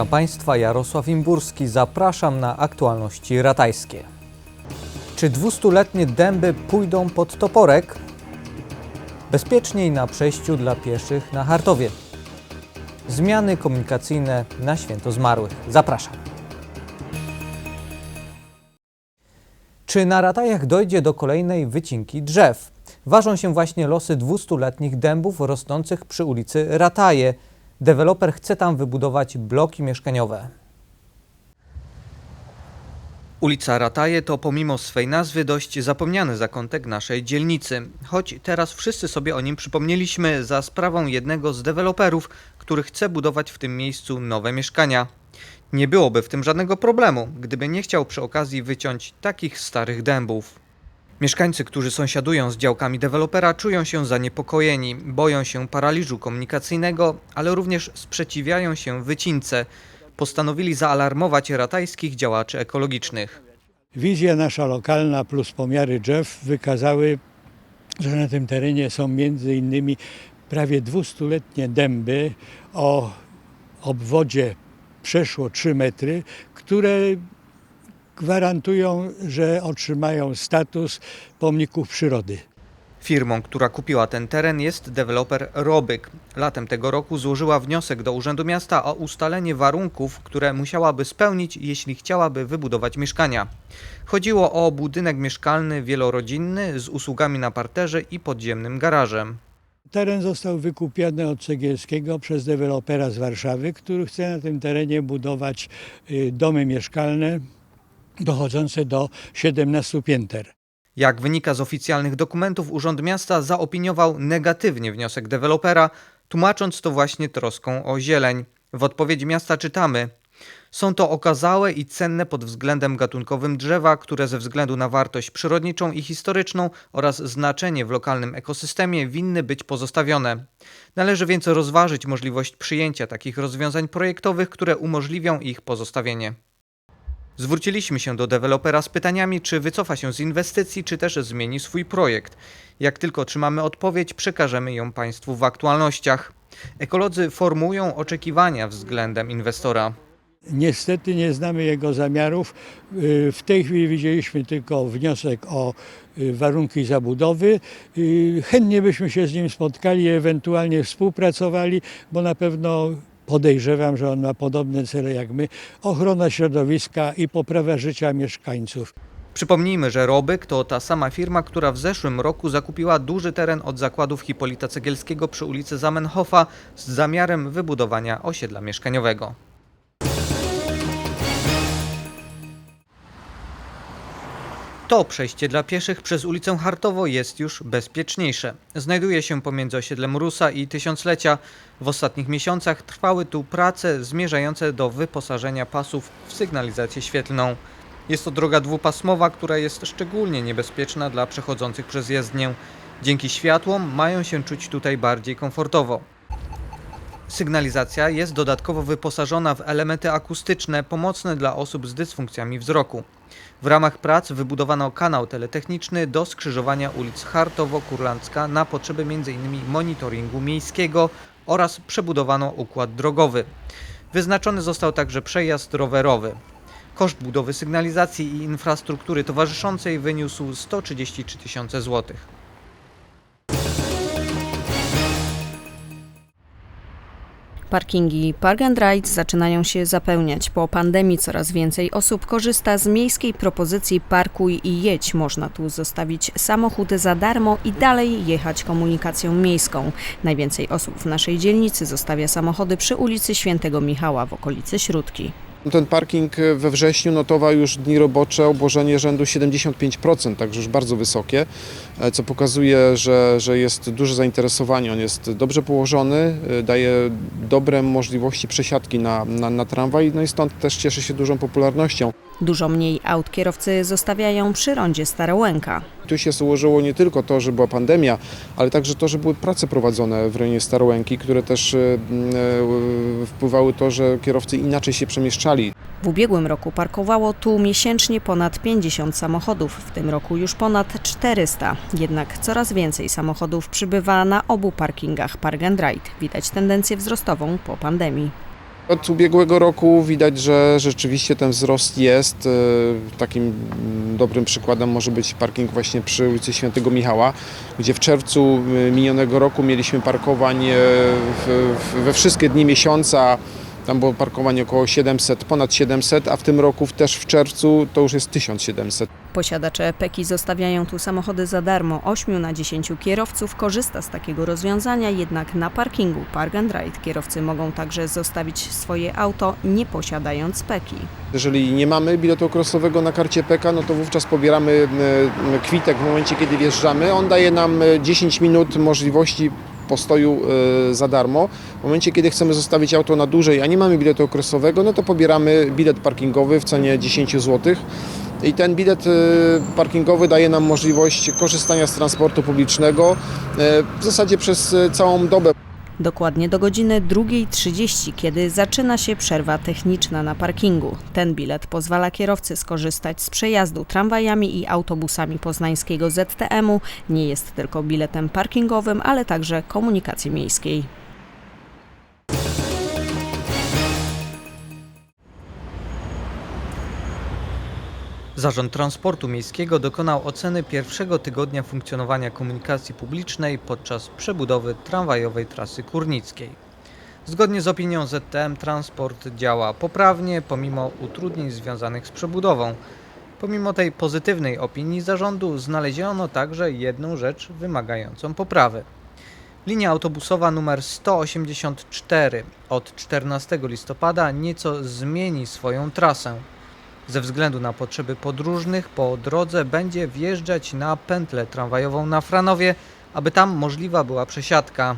Witam Państwa, Jarosław Imburski. Zapraszam na aktualności ratajskie. Czy 200-letnie dęby pójdą pod toporek? Bezpieczniej na przejściu dla pieszych na Hartowie. Zmiany komunikacyjne na święto zmarłych. Zapraszam. Czy na ratajach dojdzie do kolejnej wycinki drzew? Ważą się właśnie losy 200-letnich dębów rosnących przy ulicy Rataje. Deweloper chce tam wybudować bloki mieszkaniowe. Ulica Rataje to pomimo swej nazwy dość zapomniany zakątek naszej dzielnicy. Choć teraz wszyscy sobie o nim przypomnieliśmy za sprawą jednego z deweloperów, który chce budować w tym miejscu nowe mieszkania. Nie byłoby w tym żadnego problemu, gdyby nie chciał przy okazji wyciąć takich starych dębów. Mieszkańcy, którzy sąsiadują z działkami dewelopera, czują się zaniepokojeni, boją się paraliżu komunikacyjnego, ale również sprzeciwiają się wycince. Postanowili zaalarmować ratajskich działaczy ekologicznych. Wizja nasza lokalna plus pomiary drzew wykazały, że na tym terenie są między innymi prawie 200-letnie dęby o obwodzie przeszło 3 metry, które gwarantują, że otrzymają status pomników przyrody. Firmą, która kupiła ten teren jest deweloper Robyk. Latem tego roku złożyła wniosek do Urzędu Miasta o ustalenie warunków, które musiałaby spełnić, jeśli chciałaby wybudować mieszkania. Chodziło o budynek mieszkalny wielorodzinny z usługami na parterze i podziemnym garażem. Teren został wykupiony od Cegielskiego przez dewelopera z Warszawy, który chce na tym terenie budować y, domy mieszkalne dochodzące do 17 pięter. Jak wynika z oficjalnych dokumentów, Urząd Miasta zaopiniował negatywnie wniosek dewelopera, tłumacząc to właśnie troską o zieleń. W odpowiedzi miasta czytamy: Są to okazałe i cenne pod względem gatunkowym drzewa, które ze względu na wartość przyrodniczą i historyczną oraz znaczenie w lokalnym ekosystemie winny być pozostawione. Należy więc rozważyć możliwość przyjęcia takich rozwiązań projektowych, które umożliwią ich pozostawienie. Zwróciliśmy się do dewelopera z pytaniami, czy wycofa się z inwestycji, czy też zmieni swój projekt. Jak tylko otrzymamy odpowiedź, przekażemy ją Państwu w aktualnościach. Ekolodzy formują oczekiwania względem inwestora. Niestety nie znamy jego zamiarów. Y, W tej chwili widzieliśmy tylko wniosek o y, warunki zabudowy. Y, Chętnie byśmy się z nim spotkali, ewentualnie współpracowali, bo na pewno podejrzewam, że on ma podobne cele jak my. Ochrona środowiska i poprawa życia mieszkańców. Przypomnijmy, że Robyk to ta sama firma, która w zeszłym roku zakupiła duży teren od zakładów Hipolita Cegielskiego przy ulicy Zamenhofa z zamiarem wybudowania osiedla mieszkaniowego. To przejście dla pieszych przez ulicę Hartowo jest już bezpieczniejsze. Znajduje się pomiędzy osiedlem Rusa i Tysiąclecia. W ostatnich miesiącach trwały tu prace zmierzające do wyposażenia pasów w sygnalizację świetlną. Jest to droga dwupasmowa, która jest szczególnie niebezpieczna dla przechodzących przez jezdnię. Dzięki światłom mają się czuć tutaj bardziej komfortowo. Sygnalizacja jest dodatkowo wyposażona w elementy akustyczne pomocne dla osób z dysfunkcjami wzroku. W ramach prac wybudowano kanał teletechniczny do skrzyżowania ulic Hartowo-Kurlandzka na potrzeby m.in. monitoringu miejskiego oraz przebudowano układ drogowy. Wyznaczony został także przejazd rowerowy. Koszt budowy sygnalizacji i infrastruktury towarzyszącej wyniósł 133 tysiące złotych. Parkingi Park and Ride zaczynają się zapełniać. Po pandemii coraz więcej osób korzysta z miejskiej propozycji Parkuj i jedź. Można tu zostawić samochód za darmo i dalej jechać komunikacją miejską. Najwięcej osób w naszej dzielnicy zostawia samochody przy ulicy Świętego Michała w okolicy Śródki. Ten parking we wrześniu notował już dni robocze obłożenie rzędu 75%, także już bardzo wysokie, e, co pokazuje, że, że jest duże zainteresowanie. On jest dobrze położony, e, daje dobre możliwości przesiadki na, na, na tramwaj, no i stąd też cieszy się dużą popularnością. Dużo mniej aut kierowcy zostawiają przy rondzie Starołęka. Tu się złożyło nie tylko to, że była pandemia, ale także to, że były prace prowadzone w rejonie Starołęki, które też e, e, wpływały to, że kierowcy inaczej się przemieszczali. W ubiegłym roku parkowało tu miesięcznie ponad 50 samochodów, w tym roku już ponad 400. Jednak coraz więcej samochodów przybywa na obu parkingach Park and Ride. Widać tendencję wzrostową po pandemii. Od ubiegłego roku widać, że rzeczywiście ten wzrost jest. E, Takim dobrym przykładem może być parking właśnie przy ulicy Świętego Michała, gdzie w czerwcu e, minionego roku mieliśmy e, w, we wszystkie dni miesiąca. Tam było parkowanie około 700, ponad 700, a w tym roku też w czerwcu to już jest 1700. Posiadacze Peki zostawiają tu samochody za darmo. 8 na 10 kierowców korzysta z takiego rozwiązania, jednak na parkingu Park and Ride kierowcy mogą także zostawić swoje auto, nie posiadając Peki. Jeżeli nie mamy biletu okresowego na karcie PK, no to wówczas pobieramy e, kwitek w momencie, kiedy wjeżdżamy. On daje nam e, 10 minut możliwości postoju e, za darmo. W momencie, kiedy chcemy zostawić auto na dłużej, a nie mamy biletu okresowego, no to pobieramy bilet parkingowy w cenie 10 zł. I ten bilet e, parkingowy daje nam możliwość korzystania z transportu publicznego e, w zasadzie przez całą dobę. Dokładnie do godziny 2.30, kiedy zaczyna się przerwa techniczna na parkingu. Ten bilet pozwala kierowcy skorzystać z przejazdu tramwajami i autobusami poznańskiego ZTM-u. Nie jest tylko biletem parkingowym, ale także komunikacji miejskiej. Zarząd Transportu Miejskiego dokonał oceny pierwszego tygodnia funkcjonowania komunikacji publicznej podczas przebudowy tramwajowej trasy kurnickiej. Zgodnie z opinią ZTM transport działa poprawnie pomimo utrudnień związanych z przebudową. Pomimo tej pozytywnej opinii zarządu znaleziono także jedną rzecz wymagającą poprawy. Linia autobusowa nr 184 od 14 listopada nieco zmieni swoją trasę. Ze względu na potrzeby podróżnych po drodze będzie wjeżdżać na pętlę tramwajową na Franowie, aby tam możliwa była przesiadka.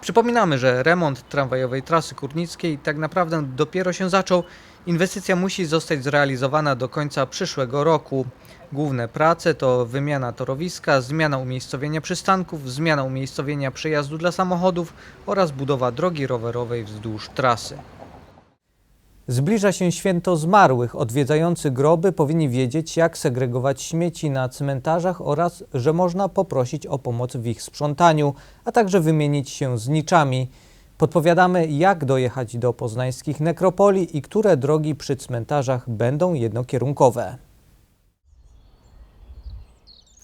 Przypominamy, że remont tramwajowej trasy kurnickiej tak naprawdę dopiero się zaczął. Inwestycja musi zostać zrealizowana do końca przyszłego roku. Główne prace to wymiana torowiska, zmiana umiejscowienia przystanków, zmiana umiejscowienia przejazdu dla samochodów oraz budowa drogi rowerowej wzdłuż trasy. Zbliża się święto zmarłych. Odwiedzający groby powinni wiedzieć, jak segregować śmieci na cmentarzach oraz, że można poprosić o pomoc w ich sprzątaniu, a także wymienić się z niczami. Podpowiadamy, jak dojechać do poznańskich nekropolii i które drogi przy cmentarzach będą jednokierunkowe.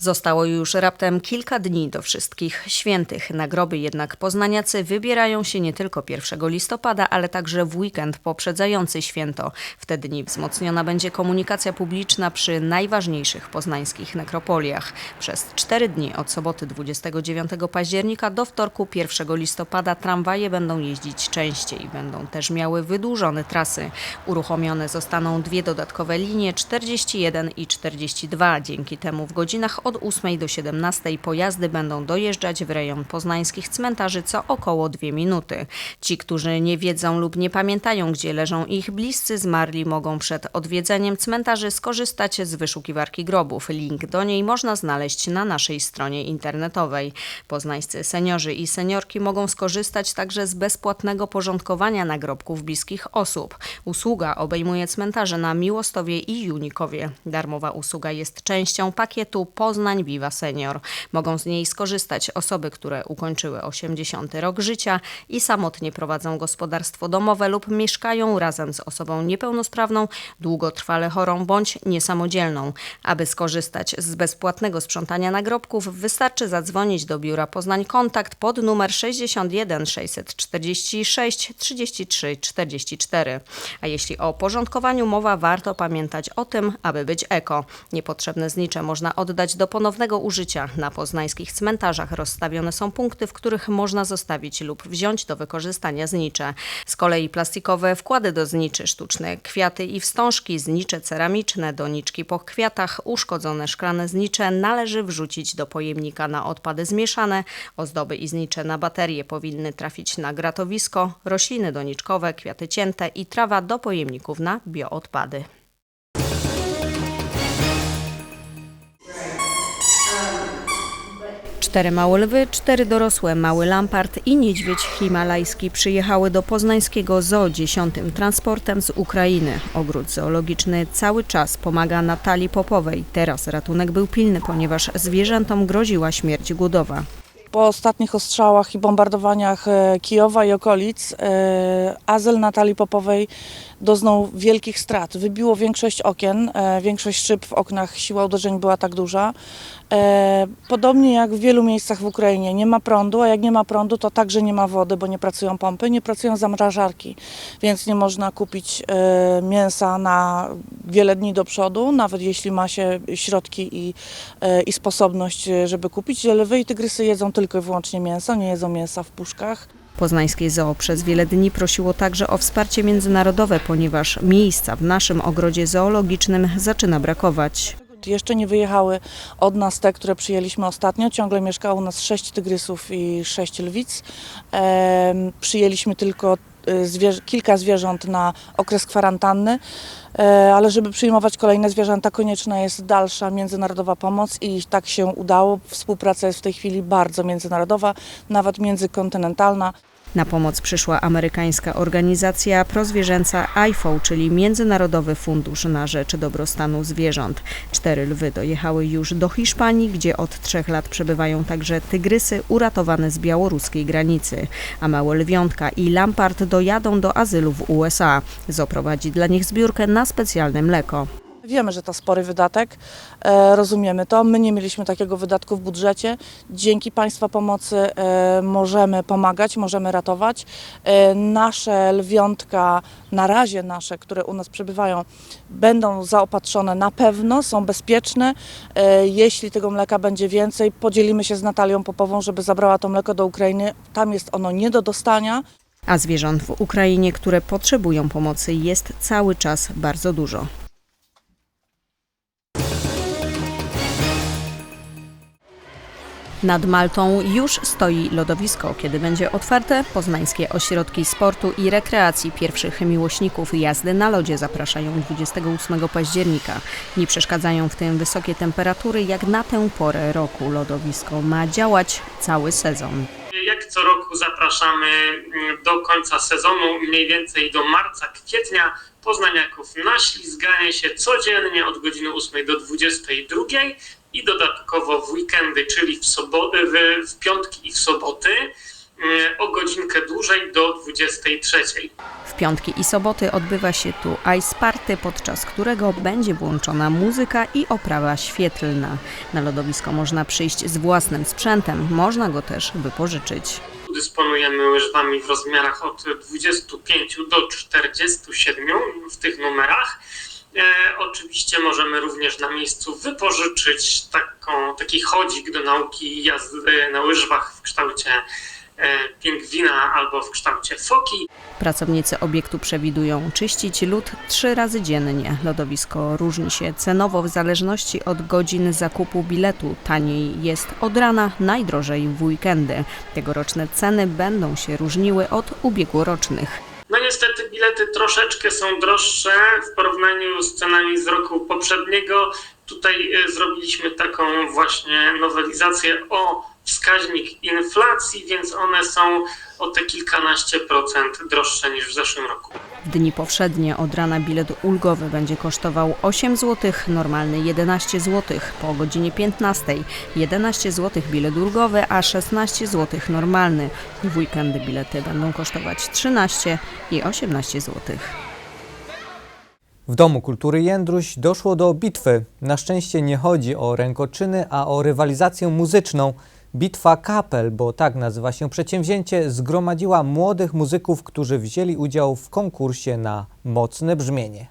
Zostało już raptem kilka dni do wszystkich świętych. Na groby jednak poznaniacy wybierają się nie tylko 1 listopada, ale także w weekend poprzedzający święto. W te dni wzmocniona będzie komunikacja publiczna przy najważniejszych poznańskich nekropoliach. Przez cztery dni od soboty 29 października do wtorku 1 listopada tramwaje będą jeździć częściej. Będą też miały wydłużone trasy. Uruchomione zostaną dwie dodatkowe linie 41 i 42. Dzięki temu w godzinach od 8 do 17 pojazdy będą dojeżdżać w rejon poznańskich cmentarzy co około dwie minuty. Ci, którzy nie wiedzą lub nie pamiętają, gdzie leżą ich bliscy zmarli, mogą przed odwiedzeniem cmentarzy skorzystać z wyszukiwarki grobów. Link do niej można znaleźć na naszej stronie internetowej. Poznańscy seniorzy i seniorki mogą skorzystać także z bezpłatnego porządkowania nagrobków bliskich osób. Usługa obejmuje cmentarze na Miłostowie i Junikowie. Darmowa usługa jest częścią pakietu Poznań Viva Senior. Mogą z niej skorzystać osoby, które ukończyły 80 rok życia i samotnie prowadzą gospodarstwo domowe lub mieszkają razem z osobą niepełnosprawną, długotrwale chorą bądź niesamodzielną. Aby skorzystać z bezpłatnego sprzątania nagrobków, wystarczy zadzwonić do biura Poznań Kontakt pod numer 61 646 33 44. A jeśli o porządkowaniu mowa, warto pamiętać o tym, aby być eko. Niepotrzebne znicze można oddać do ponownego użycia. Na poznańskich cmentarzach rozstawione są punkty, w których można zostawić lub wziąć do wykorzystania znicze. Z kolei plastikowe wkłady do zniczy, sztuczne kwiaty i wstążki, znicze ceramiczne, doniczki po kwiatach, uszkodzone szklane znicze należy wrzucić do pojemnika na odpady zmieszane. Ozdoby i znicze na baterie powinny trafić na gratowisko, rośliny doniczkowe, kwiaty cięte i trawa do pojemników na bioodpady. Cztery małe lwy, cztery dorosłe, mały lampart i niedźwiedź himalajski przyjechały do poznańskiego zoo dziesiątym transportem z Ukrainy. Ogród zoologiczny cały czas pomaga Natalii Popowej. Teraz ratunek był pilny, ponieważ zwierzętom groziła śmierć głodowa. Po ostatnich ostrzałach i bombardowaniach e, Kijowa i okolic, e, azyl Natalii Popowej doznał wielkich strat. Wybiło większość okien, e, większość szyb w oknach, siła uderzeń była tak duża. E, Podobnie jak w wielu miejscach w Ukrainie nie ma prądu, a jak nie ma prądu, to także nie ma wody, bo nie pracują pompy, nie pracują zamrażarki, więc nie można kupić e, mięsa na wiele dni do przodu, nawet jeśli ma się środki i, i sposobność, żeby kupić. Lwy i tygrysy jedzą tylko i wyłącznie mięso, nie jedzą mięsa w puszkach. Poznańskie Zoo przez wiele dni prosiło także o wsparcie międzynarodowe, ponieważ miejsca w naszym ogrodzie zoologicznym zaczyna brakować. Jeszcze nie wyjechały od nas te, które przyjęliśmy ostatnio. Ciągle mieszkało u nas sześć tygrysów i sześć lwic. Em, przyjęliśmy tylko zwierzę, kilka zwierząt na okres kwarantanny, e, ale żeby przyjmować kolejne zwierzęta, konieczna jest dalsza międzynarodowa pomoc i tak się udało. Współpraca jest w tej chwili bardzo międzynarodowa, nawet międzykontynentalna. Na pomoc przyszła amerykańska organizacja prozwierzęca IFO, czyli Międzynarodowy Fundusz na Rzecz Dobrostanu Zwierząt. Cztery lwy dojechały już do Hiszpanii, gdzie od trzech lat przebywają także tygrysy uratowane z białoruskiej granicy. A małe lwiątka i lampart dojadą do azylu w USA. Zoprowadzi dla nich zbiórkę na specjalne mleko. Wiemy, że to spory wydatek, e, rozumiemy to. My nie mieliśmy takiego wydatku w budżecie. Dzięki Państwa pomocy e, możemy pomagać, możemy ratować. E, nasze lwiątka, na razie nasze, które u nas przebywają, będą zaopatrzone na pewno, są bezpieczne. Jeśli tego mleka będzie więcej, podzielimy się z Natalią Popową, żeby zabrała to mleko do Ukrainy. Tam jest ono nie do dostania. A zwierząt w Ukrainie, które potrzebują pomocy, jest cały czas bardzo dużo. Nad Maltą już stoi lodowisko. Kiedy będzie otwarte, poznańskie ośrodki sportu i rekreacji pierwszych miłośników jazdy na lodzie zapraszają 28 października. Nie przeszkadzają w tym wysokie temperatury, jak na tę porę roku lodowisko ma działać cały sezon. Jak co roku zapraszamy mm, do końca sezonu, mniej więcej do marca, kwietnia, poznaniaków na ślizganie się codziennie od godziny 8 do 22 i dodatkowo w weekendy, czyli w, soboty, w, w piątki i w soboty mm, o godzinkę dłużej do 23. W piątki i soboty odbywa się tu Ice Party, podczas którego będzie włączona muzyka i oprawa świetlna. Na lodowisko można przyjść z własnym sprzętem, można go też wypożyczyć. Dysponujemy łyżwami w rozmiarach od 25 do 47 w tych numerach. E, oczywiście możemy również na miejscu wypożyczyć taką, taki chodzik do nauki jazdy na łyżwach w kształcie e, pingwina albo w kształcie foki. Pracownicy obiektu przewidują czyścić lód trzy razy dziennie. Lodowisko różni się cenowo w zależności od godzin zakupu biletu. Taniej jest od rana, najdrożej w weekendy. Tegoroczne ceny będą się różniły od ubiegłorocznych. No niestety bilety troszeczkę są droższe w porównaniu z cenami z roku poprzedniego. Tutaj e, zrobiliśmy taką właśnie nowelizację o wskaźnik inflacji, więc one są o te kilkanaście procent droższe niż w zeszłym roku. W dni powszednie od rana bilet ulgowy będzie kosztował 8 zł, normalny 11 zł. Po godzinie 15 11 zł bilet ulgowy, a 16 zł normalny. W weekendy bilety będą kosztować 13 i 18 zł. W Domu Kultury Jędruś doszło do bitwy. Na szczęście nie chodzi o rękoczyny, a o rywalizację muzyczną. Bitwa Kapel, bo tak nazywa się przedsięwzięcie, zgromadziła młodych muzyków, którzy wzięli udział w konkursie na mocne brzmienie.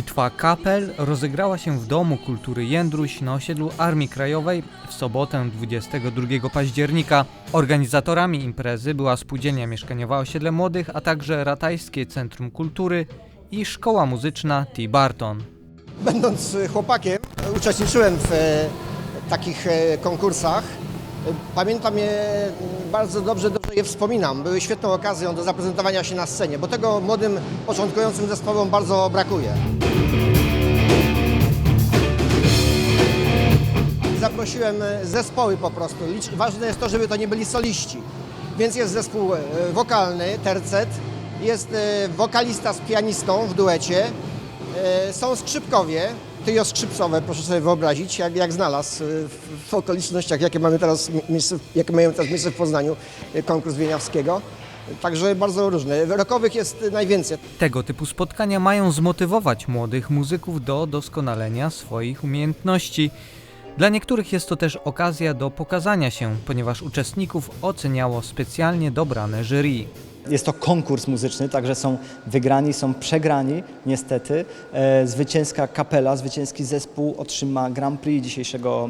Bitwa Kapel rozegrała się w Domu Kultury Jędruś na osiedlu Armii Krajowej w sobotę 22 października. Organizatorami imprezy była Spółdzielnia Mieszkaniowa Osiedle Młodych, a także Ratajskie Centrum Kultury i Szkoła Muzyczna T. Barton. Będąc chłopakiem, uczestniczyłem w e, takich e, konkursach. Pamiętam je m, bardzo dobrze, dobrze je wspominam. Były świetną okazją do zaprezentowania się na scenie, bo tego młodym, początkującym zespołom bardzo brakuje. Zaprosiłem e, zespoły po prostu. Ważne jest to, żeby to nie byli soliści. Więc jest zespół e, wokalny, tercet, jest e, wokalista z pianistą w duecie, są skrzypkowie, trio skrzypcowe, proszę sobie wyobrazić, jak, jak znalazł e, w, okolicznościach, jakie mamy teraz miejsce, jakie mają teraz miejsce w Poznaniu, e, konkurs Wieniawskiego. Także bardzo różne. Rokowych jest najwięcej. Tego typu spotkania mają zmotywować młodych muzyków do doskonalenia swoich umiejętności. Dla niektórych jest to też okazja do pokazania się, ponieważ uczestników oceniało specjalnie dobrane jury. Jest to konkurs muzyczny, także są wygrani, są przegrani, niestety. E, zwycięska kapela, zwycięski zespół otrzyma Grand Prix dzisiejszego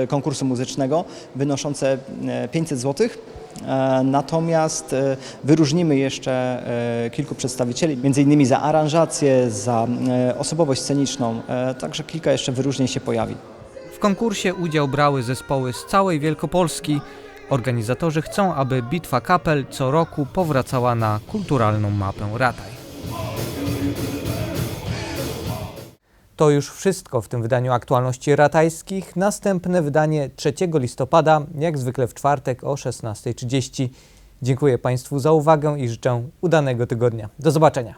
e, konkursu muzycznego, wynoszące e, 500 zł. E, Natomiast e, wyróżnimy jeszcze kilku przedstawicieli, między innymi za aranżację, za osobowość sceniczną, także kilka jeszcze wyróżnień się pojawi. W konkursie udział brały zespoły z całej Wielkopolski. Organizatorzy chcą, aby Bitwa Kapel co roku powracała na kulturalną mapę Rataj. To już wszystko w tym wydaniu aktualności ratajskich. Następne wydanie 3 listopada, jak zwykle w czwartek o 16.30. Dziękuję Państwu za uwagę i życzę udanego tygodnia. Do zobaczenia.